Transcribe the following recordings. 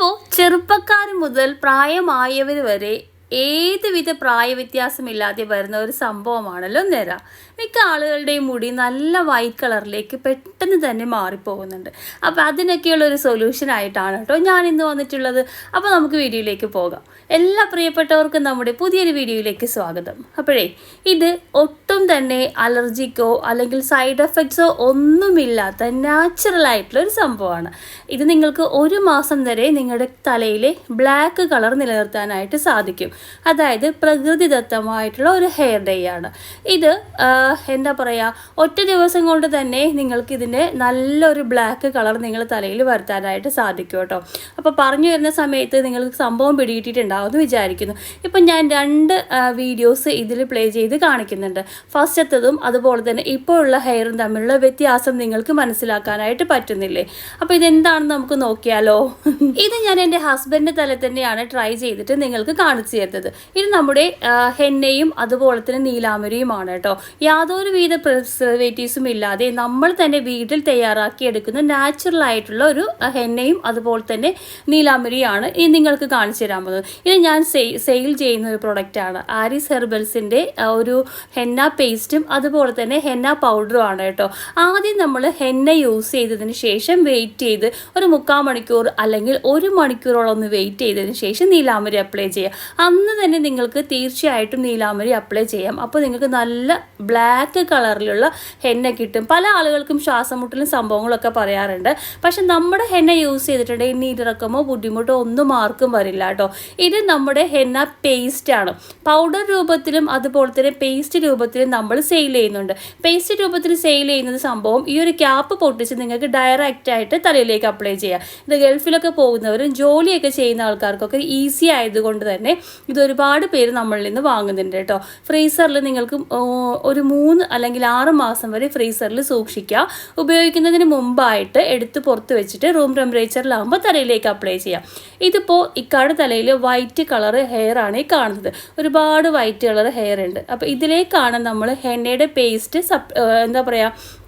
ഇപ്പോൾ ചെറുപ്പക്കാർ മുതൽ പ്രായമായവർ വരെ ഏതുവിധ പ്രായവ്യത്യാസമില്ലാതെ വരുന്ന ഒരു സംഭവമാണല്ലോ നിര. മിക്ക ആളുകളുടെയും മുടി നല്ല വൈറ്റ് കളറിലേക്ക് പെട്ടെന്ന് തന്നെ മാറിപ്പോകുന്നുണ്ട്. അപ്പോൾ അതിനൊക്കെയുള്ള ഒരു സൊല്യൂഷൻ ആയിട്ടാണ് കേട്ടോ ഞാൻ ഇന്ന് വന്നിട്ടുള്ളത്. അപ്പോൾ നമുക്ക് വീഡിയോയിലേക്ക് പോകാം. എല്ലാ പ്രിയപ്പെട്ടവർക്കും നമ്മുടെ പുതിയൊരു വീഡിയോയിലേക്ക് സ്വാഗതം. അപ്പോഴേ ഇത് ഒട്ടും തന്നെ അലർജിക്കോ അല്ലെങ്കിൽ സൈഡ് എഫക്ട്സോ ഒന്നുമില്ലാത്ത നാച്ചുറൽ ആയിട്ടുള്ള ഒരു സംഭവമാണ്. ഇത് നിങ്ങൾക്ക് ഒരു മാസം വരെ നിങ്ങളുടെ തലയിലെ ബ്ലാക്ക് കളർ നിലനിർത്താനായിട്ട് സാധിക്കും. അതായത് പ്രകൃതിദത്തമായിട്ടുള്ള ഒരു ഹെയർ ഡേ ആണ്. ഇത് എന്താ പറയുക ഒറ്റ ദിവസം കൊണ്ട് തന്നെ നിങ്ങൾക്ക് ഇതിന്റെ നല്ലൊരു ബ്ലാക്ക് കളർ നിങ്ങൾ തലയിൽ വരുത്താനായിട്ട് സാധിക്കും കേട്ടോ. അപ്പോൾ പറഞ്ഞു വരുന്ന സമയത്ത് നിങ്ങൾക്ക് സംഭവം പിടികിട്ടിട്ടുണ്ടാവും എന്ന് വിചാരിക്കുന്നു. ഇപ്പം ഞാൻ രണ്ട് വീഡിയോസ് ഇതിൽ പ്ലേ ചെയ്ത് കാണിക്കുന്നുണ്ട്. ഫസ്റ്റ് ഫസ്റ്റത്തതും അതുപോലെ തന്നെ ഇപ്പോഴുള്ള ഹെയറും തമ്മിലുള്ള വ്യത്യാസം നിങ്ങൾക്ക് മനസ്സിലാക്കാനായിട്ട് പറ്റുന്നില്ലേ? അപ്പോൾ ഇതെന്താണെന്ന് നമുക്ക് നോക്കിയാലോ? ഇത് ഞാൻ എന്റെ ഹസ്ബൻഡിന്റെ തല തന്നെയാണ് ട്രൈ ചെയ്തിട്ട് നിങ്ങൾക്ക് കാണിച്ചു ഇത് നമ്മുടെ ഹെന്നയും അതുപോലെ തന്നെ നീലാമരിയുമാണ് കേട്ടോ. യാതൊരു വിധ പ്രിസർവേറ്റീവ്സും ഇല്ലാതെ നമ്മൾ തന്നെ വീട്ടിൽ തയ്യാറാക്കി എടുക്കുന്ന നാച്ചുറൽ ആയിട്ടുള്ള ഒരു ഹെന്നയും അതുപോലെ തന്നെ നീലാമരിയാണ് ഈ നിങ്ങൾക്ക് കാണിച്ചു തരാൻ പോകുന്നത്. ഇത് ഞാൻ സെയിൽ ചെയ്യുന്ന ഒരു പ്രൊഡക്റ്റാണ് ആരിസ് ഹെർബൽസിന്റെ ഒരു ഹെന്ന പേസ്റ്റും അതുപോലെ തന്നെ ഹെന്ന പൗഡറും ആണ് കേട്ടോ. ആദ്യം നമ്മൾ ഹെന്ന യൂസ് ചെയ്തതിന് ശേഷം വെയിറ്റ് ചെയ്ത് ഒരു മുക്കാൽ മണിക്കൂർ അല്ലെങ്കിൽ ഒരു മണിക്കൂറോളം ഒന്ന് വെയിറ്റ് ചെയ്തതിന് ശേഷം നീലാമരി അപ്ലൈ ചെയ്യുക. അന്ന് തന്നെ നിങ്ങൾക്ക് തീർച്ചയായിട്ടും നീലാമരി അപ്ലൈ ചെയ്യാം. അപ്പോൾ നിങ്ങൾക്ക് നല്ല ബ്ലാക്ക് കളറിലുള്ള ഹെന്ന കിട്ടും. പല ആളുകൾക്കും ശ്വാസമുട്ടലും സംഭവങ്ങളൊക്കെ പറയാറുണ്ട്. പക്ഷെ നമ്മുടെ ഹെന്ന യൂസ് ചെയ്തിട്ടുണ്ടെങ്കിൽ നീരിറക്കമോ ബുദ്ധിമുട്ടോ ഒന്നും ആർക്കും വരില്ല കേട്ടോ. ഇത് നമ്മുടെ ഹെന്ന പേസ്റ്റ് ആണ്. പൗഡർ രൂപത്തിലും അതുപോലെ തന്നെ പേസ്റ്റ് രൂപത്തിലും നമ്മൾ സെയിൽ ചെയ്യുന്നുണ്ട്. പേസ്റ്റ് രൂപത്തിൽ സെയിൽ ചെയ്യുന്ന സംഭവം ഈ ഒരു ക്യാപ്പ് പൊട്ടിച്ച് നിങ്ങൾക്ക് ഡയറക്റ്റ് ആയിട്ട് തലയിലേക്ക് അപ്ലൈ ചെയ്യാം. ഇത് ഗൾഫിലൊക്കെ പോകുന്നവരും ജോലിയൊക്കെ ചെയ്യുന്ന ആൾക്കാർക്കൊക്കെ ഈസി ആയതുകൊണ്ട് തന്നെ ഇത് ഒരുപാട് പേര് നമ്മളിൽ നിന്ന് വാങ്ങുന്നുണ്ട് കേട്ടോ. ഫ്രീസറിൽ നിങ്ങൾക്ക് ഒരു മൂന്ന് അല്ലെങ്കിൽ ആറ് മാസം വരെ ഫ്രീസറിൽ സൂക്ഷിക്കുക. ഉപയോഗിക്കുന്നതിന് മുമ്പായിട്ട് എടുത്ത് പുറത്ത് വെച്ചിട്ട് റൂം ടെമ്പറേച്ചറിലാകുമ്പോൾ തലയിലേക്ക് അപ്ലൈ ചെയ്യാം. ഇതിപ്പോൾ ഇക്കാട് തലയിൽ വൈറ്റ് കളർ ഹെയർ ആണ് ഈ കാണുന്നത്. ഒരുപാട് വൈറ്റ് കളർ ഹെയർ ഉണ്ട്. അപ്പോൾ ഇതിലേക്കാണ് നമ്മൾ ഹെന്നയുടെ പേസ്റ്റ് സപ് എന്താ പറയുക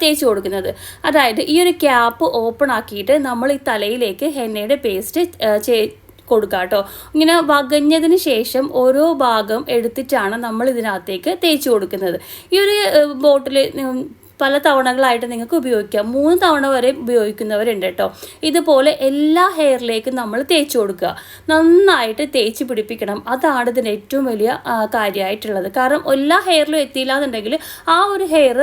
തേച്ച് കൊടുക്കുന്നത്. അതായത് ഈ ഒരു ക്യാപ്പ് ഓപ്പൺ ആക്കിയിട്ട് നമ്മൾ ഈ തലയിലേക്ക് ഹെന്നയുടെ പേസ്റ്റ് കൊടുക്കുക കേട്ടോ ഇങ്ങനെ വകഞ്ഞതിന് ശേഷം ഓരോ ഭാഗം എടുത്തിട്ടാണ് നമ്മൾ ഇതിനകത്തേക്ക് തേച്ച് കൊടുക്കുന്നത്. ഈ ഒരു ബോട്ടിൽ പല തവണകളായിട്ട് നിങ്ങൾക്ക് ഉപയോഗിക്കാം. മൂന്ന് തവണ വരെ ഉപയോഗിക്കുന്നവരുണ്ട് കേട്ടോ. ഇതുപോലെ എല്ലാ ഹെയറിലേക്കും നമ്മൾ തേച്ച് കൊടുക്കുക. നന്നായിട്ട് തേച്ച് പിടിപ്പിക്കണം. അതാണ് ഇതിന്റെ ഏറ്റവും വലിയ കാര്യമായിട്ടുള്ളത്. കാരണം എല്ലാ ഹെയറിലും എത്തിയില്ല എന്നുണ്ടെങ്കിൽ ആ ഒരു ഹെയർ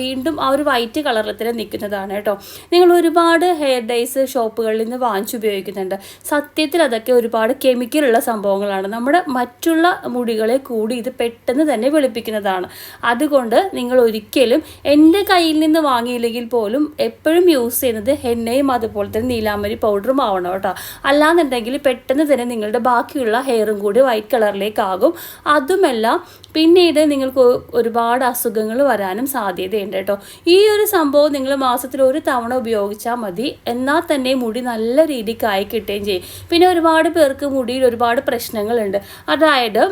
വീണ്ടും ആ ഒരു വൈറ്റ് കളറിൽ തന്നെ നിൽക്കുന്നതാണ് കേട്ടോ. നിങ്ങൾ ഒരുപാട് ഹെയർ ഡൈസ് ഷോപ്പുകളിൽ നിന്ന് വാങ്ങിച്ച് ഉപയോഗിക്കുന്നുണ്ട്. സത്യത്തിൽ അതൊക്കെ ഒരുപാട് കെമിക്കലുള്ള സംഭവങ്ങളാണ്. നമ്മുടെ മറ്റുള്ള മുടികളെ കൂടി ഇത് പെട്ടെന്ന് തന്നെ വെളുപ്പിക്കുന്നതാണ്. അതുകൊണ്ട് നിങ്ങൾ ഒരിക്കലും എന്റെ കയ്യിൽ നിന്ന് വാങ്ങിയില്ലെങ്കിൽ പോലും എപ്പോഴും യൂസ് ചെയ്യുന്നത് ഹെന്നയും അതുപോലെ തന്നെ നീലാമരി പൗഡറും ആവണം കേട്ടോ. അല്ലാന്നുണ്ടെങ്കിൽ പെട്ടെന്ന് തന്നെ നിങ്ങളുടെ ബാക്കിയുള്ള ഹെയറും കൂടി വൈറ്റ് കളറിലേക്കാകും അതുമല്ല പിന്നീട് നിങ്ങൾക്ക് ഒരുപാട് അസുഖങ്ങൾ വരാനും സാധ്യതയുണ്ട് കേട്ടോ. ഈ ഒരു സംഭവം നിങ്ങൾ മാസത്തിൽ ഒരു തവണ ഉപയോഗിച്ചാൽ മതി. എന്നാൽ തന്നെ മുടി നല്ല രീതിക്ക് ആയി കിട്ടുകയും ചെയ്യും. പിന്നെ ഒരുപാട് പേർക്ക് മുടിയിൽ ഒരുപാട് പ്രശ്നങ്ങളുണ്ട്. അതായത്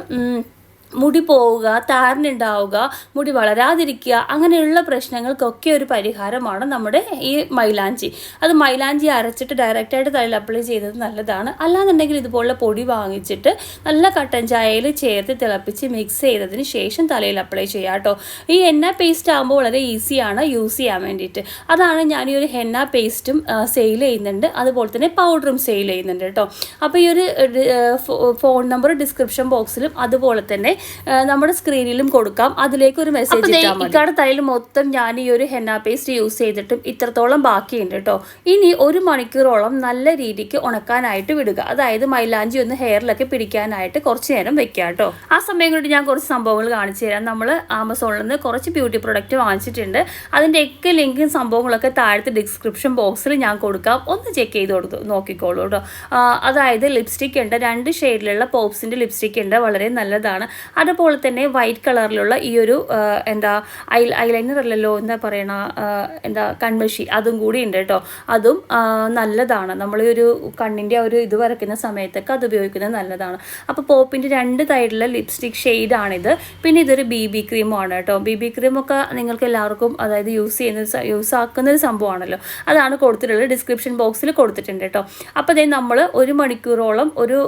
മുടി പോവുക താരനുണ്ടാവുക മുടി വളരാതിരിക്കുക അങ്ങനെയുള്ള പ്രശ്നങ്ങൾക്കൊക്കെ ഒരു പരിഹാരമാണ് നമ്മുടെ ഈ മൈലാഞ്ചി. അത് മൈലാഞ്ചി അരച്ചിട്ട് ഡയറക്റ്റായിട്ട് തലയിൽ അപ്ലൈ ചെയ്തത് നല്ലതാണ്. അല്ലാന്നുണ്ടെങ്കിൽ ഇതുപോലുള്ള പൊടി വാങ്ങിച്ചിട്ട് നല്ല കട്ടൻ ചായയിൽ ചേർത്ത് തിളപ്പിച്ച് മിക്സ് ചെയ്തതിന് ശേഷം തലയിൽ അപ്ലൈ ചെയ്യുക കേട്ടോ. ഈ എണ്ണ പേസ്റ്റ് ആകുമ്പോൾ വളരെ ഈസിയാണ് യൂസ് ചെയ്യാൻ വേണ്ടിയിട്ട്. അതാണ് ഞാൻ ഈ ഒരു ഹെന്ന പേസ്റ്റും സെയിൽ ചെയ്യുന്നുണ്ട്. അതുപോലെ തന്നെ പൗഡറും സെയിൽ ചെയ്യുന്നുണ്ട് കേട്ടോ. അപ്പോൾ ഈ ഒരു ഫോൺ നമ്പർ ഡിസ്ക്രിപ്ഷൻ ബോക്സിലും അതുപോലെ തന്നെ നമ്മുടെ സ്ക്രീനിലും കൊടുക്കാം. അതിലേക്ക് ഒരു മെസ്സേജ് ഇക്കാട് തലയിൽ മൊത്തം ഞാൻ ഈ ഒരു ഹെന്ന പേസ്റ്റ് യൂസ് ചെയ്തിട്ടും ഇത്രത്തോളം ബാക്കിയുണ്ട് കേട്ടോ ഇനി ഒരു മണിക്കൂറോളം നല്ല രീതിക്ക് ഉണക്കാനായിട്ട് വിടുക. അതായത് മൈലാഞ്ചി ഒന്ന് ഹെയറിലൊക്കെ പിടിക്കാനായിട്ട് കുറച്ച് നേരം വെക്കുക കേട്ടോ ആ സമയം കൊണ്ട് ഞാൻ കുറച്ച് സംഭവങ്ങൾ കാണിച്ചു തരാം. നമ്മൾ ആമസോണിൽ നിന്ന് കുറച്ച് ബ്യൂട്ടി പ്രൊഡക്റ്റ് വാങ്ങിച്ചിട്ടുണ്ട്. അതിന്റെ ഒക്കെ ലിങ്കും സംഭവങ്ങളൊക്കെ താഴത്തെ ഡിസ്ക്രിപ്ഷൻ ബോക്സിൽ ഞാൻ കൊടുക്കാം. ഒന്ന് ചെക്ക് ചെയ്ത് കൊടുത്തു നോക്കിക്കോളൂ കേട്ടോ അതായത് ലിപ്സ്റ്റിക് ഉണ്ട്. രണ്ട് ഷെയ്ഡിലുള്ള പോപ്സിന്റെ ലിപ്സ്റ്റിക് ഉണ്ട്. വളരെ നല്ലതാണ്. അതുപോലെ തന്നെ വൈറ്റ് കളറിലുള്ള ഈ ഒരു എന്താ ഐ ഐലൈനർ അല്ലല്ലോ എന്താ പറയണ എന്താ കൺമഷി അതും കൂടി ഉണ്ട് കേട്ടോ. അതും നല്ലതാണ്. നമ്മൾ ഒരു കണ്ണിന്റെ ഒരു ഇത് വരയ്ക്കുന്ന സമയത്തൊക്കെ അത് ഉപയോഗിക്കുന്നത് നല്ലതാണ്. അപ്പോൾ പോപ്പിന്റെ രണ്ട് സൈഡിലുള്ള ലിപ്സ്റ്റിക് ഷെയ്ഡാണിത് പിന്നെ ഇതൊരു ബി ബി ക്രീമാണ് കേട്ടോ. ബി ബി ക്രീമൊക്കെ നിങ്ങൾക്ക് എല്ലാവർക്കും അതായത് യൂസ് ചെയ്യുന്ന യൂസ് ആക്കുന്ന ഒരു സംഭവമാണല്ലോ. അതാണ് കൊടുത്തിട്ടുള്ളത്. ഡിസ്ക്രിപ്ഷൻ ബോക്സിൽ കൊടുത്തിട്ടുണ്ട് കേട്ടോ. അപ്പോൾ അതേ നമ്മൾ ഒരു മണിക്കൂറോളം ഒരു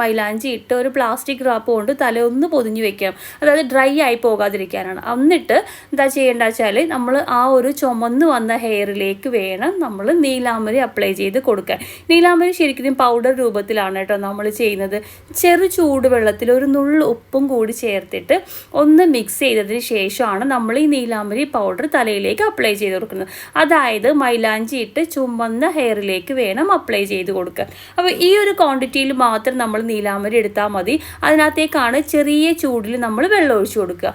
മൈലാഞ്ചി ഇട്ട് ഒരു പ്ലാസ്റ്റിക് റാപ്പ് കൊണ്ട് തലയൊന്ന് ഒന്ന് പൊതിഞ്ഞ് വെക്കാം. അതായത് ഡ്രൈ ആയി പോകാതിരിക്കാനാണ്. എന്നിട്ട് എന്താ ചെയ്യേണ്ട വെച്ചാൽ നമ്മൾ ആ ഒരു ചുമന്ന് വന്ന ഹെയറിലേക്ക് വേണം നമ്മൾ നീലാമരി അപ്ലൈ ചെയ്ത് കൊടുക്കാൻ. നീലാമരി ശരിക്കും പൗഡർ രൂപത്തിലാണ് കേട്ടോ നമ്മൾ ചെയ്യുന്നത്. ചെറു ചൂടുവെള്ളത്തിൽ ഒരു നുള്ളു ഉപ്പും കൂടി ചേർത്തിട്ട് ഒന്ന് മിക്സ് ചെയ്തതിന് ശേഷമാണ് നമ്മൾ ഈ നീലാമരി പൗഡർ തലയിലേക്ക് അപ്ലൈ ചെയ്ത് കൊടുക്കുന്നത്. അതായത് മൈലാഞ്ചി ഇട്ട് ചുമന്ന ഹെയറിലേക്ക് വേണം അപ്ലൈ ചെയ്ത് കൊടുക്കുക അപ്പോൾ ഈ ഒരു ക്വാണ്ടിറ്റിയിൽ മാത്രം നമ്മൾ നീലാമരി എടുത്താൽ മതി. അതിനകത്തേക്കാണ് ചെറിയ ചൂടിൽ നമ്മൾ വെള്ളം ഒഴിച്ചു കൊടുക്കുക.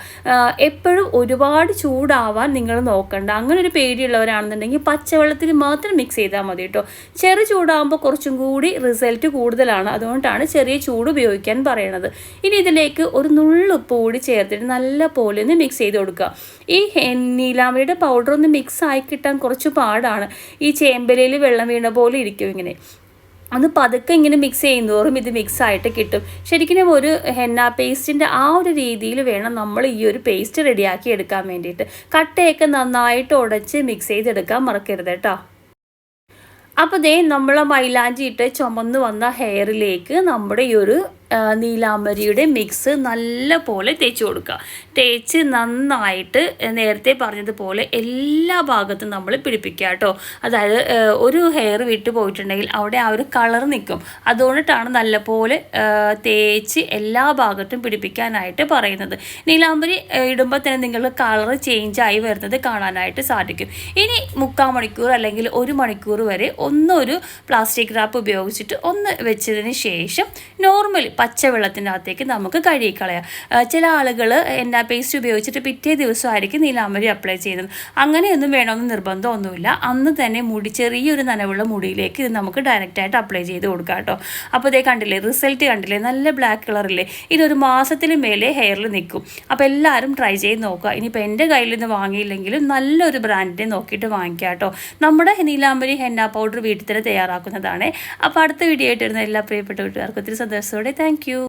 എപ്പോഴും ഒരുപാട് ചൂടാവാൻ നിങ്ങൾ നോക്കണ്ട. അങ്ങനെ ഒരു പേടിയുള്ളവരാണെന്നുണ്ടെങ്കിൽ പച്ചവെള്ളത്തിൽ മാത്രം മിക്സ് ചെയ്താൽ മതി കേട്ടോ. ചെറു ചൂടാകുമ്പോൾ കുറച്ചും കൂടി റിസൾട്ട് കൂടുതലാണ്. അതുകൊണ്ടാണ് ചെറിയ ചൂട് ഉപയോഗിക്കാൻ പറയണത്. ഇനി ഇതിലേക്ക് ഒരു നുള്ളുപ്പ് കൂടി ചേർത്തിട്ട് നല്ല പോലെ ഒന്ന് മിക്സ് ചെയ്ത് കൊടുക്കുക. ഈ നീലാമ്പയുടെ പൗഡർ ഒന്ന് മിക്സ് ആയി കിട്ടാൻ കുറച്ച് പാടാണ്. ഈ ചേമ്പലയിൽ വെള്ളം വീണ പോലെ ഇരിക്കും ഇങ്ങനെ. ഒന്ന് പതുക്കെ ഇങ്ങനെ മിക്സ് ചെയ്യുന്നതോറും ഇത് മിക്സ് ആയിട്ട് കിട്ടും. ശരിക്കും ഒരു ഹെന്ന പേസ്റ്റിന്റെ ആ ഒരു രീതിയിൽ വേണം നമ്മൾ ഈ ഒരു പേസ്റ്റ് റെഡിയാക്കി എടുക്കാൻ വേണ്ടിയിട്ട്. കട്ടയൊക്കെ നന്നായിട്ട് ഉടച്ച് മിക്സ് ചെയ്തെടുക്കാൻ മറക്കരുത് കേട്ടോ അപ്പോൾ ദേ നമ്മൾ മൈലാഞ്ചി ഇട്ട് ചുമന്ന് വന്ന ഹെയറിലേക്ക് നമ്മുടെ ഈ ഒരു നീലാംബരിയുടെ മിക്സ് നല്ല പോലെ തേച്ച് കൊടുക്കുക. തേച്ച് നന്നായിട്ട് നേരത്തെ പറഞ്ഞതുപോലെ എല്ലാ ഭാഗത്തും നമ്മൾ പിടിപ്പിക്കുക കേട്ടോ. അതായത് ഒരു ഹെയർ വിട്ട് പോയിട്ടുണ്ടെങ്കിൽ അവിടെ ആ ഒരു കളർ നിൽക്കും. അതുകൊണ്ടിട്ടാണ് നല്ലപോലെ തേച്ച് എല്ലാ ഭാഗത്തും പിടിപ്പിക്കാനായിട്ട് പറയുന്നത്. നീലാംബരി ഇടുമ്പോൾ തന്നെ നിങ്ങൾക്ക് കളർ ചേഞ്ച് ആയി വരുന്നത് കാണാനായിട്ട് സാധിക്കും. ഇനി മുക്കാൽ മണിക്കൂർ അല്ലെങ്കിൽ ഒരു മണിക്കൂർ വരെ ഒന്നൊരു പ്ലാസ്റ്റിക് റാപ്പ് ഉപയോഗിച്ചിട്ട് ഒന്ന് വെച്ചതിന് ശേഷം നോർമൽ പച്ചവെള്ളത്തിന്റെ അകത്തേക്ക് നമുക്ക് കഴുകിക്കളയാം. ചില ആളുകൾ എന്നാ പേസ്റ്റ് ഉപയോഗിച്ചിട്ട് പിറ്റേ ദിവസമായിരിക്കും നീലാമ്പരി അപ്ലൈ ചെയ്യുന്നത്. അങ്ങനെയൊന്നും വേണമെന്ന് നിർബന്ധമൊന്നുമില്ല. അന്ന് തന്നെ മുടി ചെറിയൊരു നനവുള്ള മുടിയിലേക്ക് ഇത് നമുക്ക് ഡയറക്റ്റായിട്ട് അപ്ലൈ ചെയ്ത് കൊടുക്കാം കേട്ടോ. അപ്പോൾ ഇതേ കണ്ടില്ലേ റിസൾട്ട് കണ്ടില്ലേ നല്ല ബ്ലാക്ക് കളറില്ലേ ഇതൊരു മാസത്തിന് മേലെ ഹെയറിൽ നിൽക്കും. അപ്പോൾ എല്ലാവരും ട്രൈ ചെയ്ത് നോക്കുക. ഇനിയിപ്പോൾ എന്റെ കയ്യിൽ നിന്ന് വാങ്ങിയില്ലെങ്കിലും നല്ലൊരു ബ്രാൻഡിനെ നോക്കിയിട്ട് വാങ്ങിക്കുക കേട്ടോ. നമ്മുടെ നീലാമ്പരി ഹെന്ന പൗഡർ വീട്ടിൽ തന്നെ തയ്യാറാക്കുന്നതാണ്. അപ്പോൾ അടുത്ത വീഡിയോ ആയിട്ട് വരുന്ന എല്ലാ പ്രിയപ്പെട്ട വീട്ടുകാർക്കും ഒത്തിരി സന്തോഷത്തോടെ താങ്ക് Thank you.